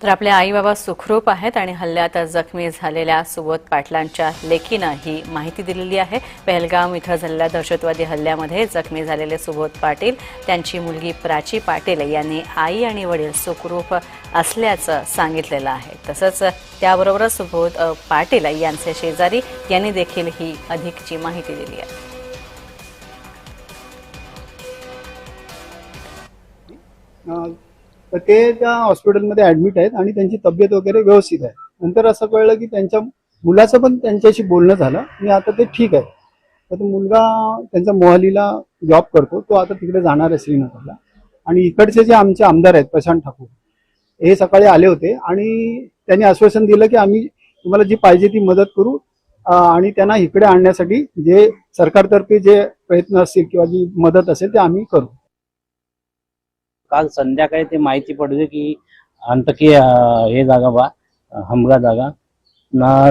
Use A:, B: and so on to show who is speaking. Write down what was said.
A: तर आपले आई बाबा सुखरूप आहेत आणि हल्ल्यात जखमी झालेल्या सुबोध पाटलांच्या लेकीनं ही माहिती दिलेली आहे. पहलगाम इथं झालेल्या दहशतवादी हल्ल्यामध्ये जखमी झालेले सुबोध पाटील त्यांची मुलगी प्राची पाटील यांनी आई आणि वडील सुखरूप असल्याचं सांगितलेलं आहे. तसंच त्याबरोबरच सुबोध पाटील यांचे शेजारी यांनी देखील ही अधिकची माहिती दिली आहे.
B: uh तर ते त्या हॉस्पिटलमध्ये ऍडमिट आहेत आणि त्यांची तब्येत वगैरे व्यवस्थित आहे. नंतर असं कळलं की त्यांच्या मुलाचं पण त्यांच्याशी बोलणं झालं आणि आता ते ठीक आहे. तर तो मुलगा त्यांचा मोहालीला जॉब करतो. तो आता तिकडे जाणार आहे श्रीनगरला. आणि इकडचे जे आमचे आमदार आहेत प्रशांत ठाकूर हे सकाळी आले होते आणि त्यांनी आश्वासन दिलं की आम्ही तुम्हाला जी पाहिजे ती मदत करू आणि त्यांना इकडे आणण्यासाठी जे सरकारतर्फे जे प्रयत्न असतील किंवा जी मदत असेल ते आम्ही करू.
C: काल संध्याकाळी ते माहिती पडली की अंतकी की हे जागा बा हमला जागा. ना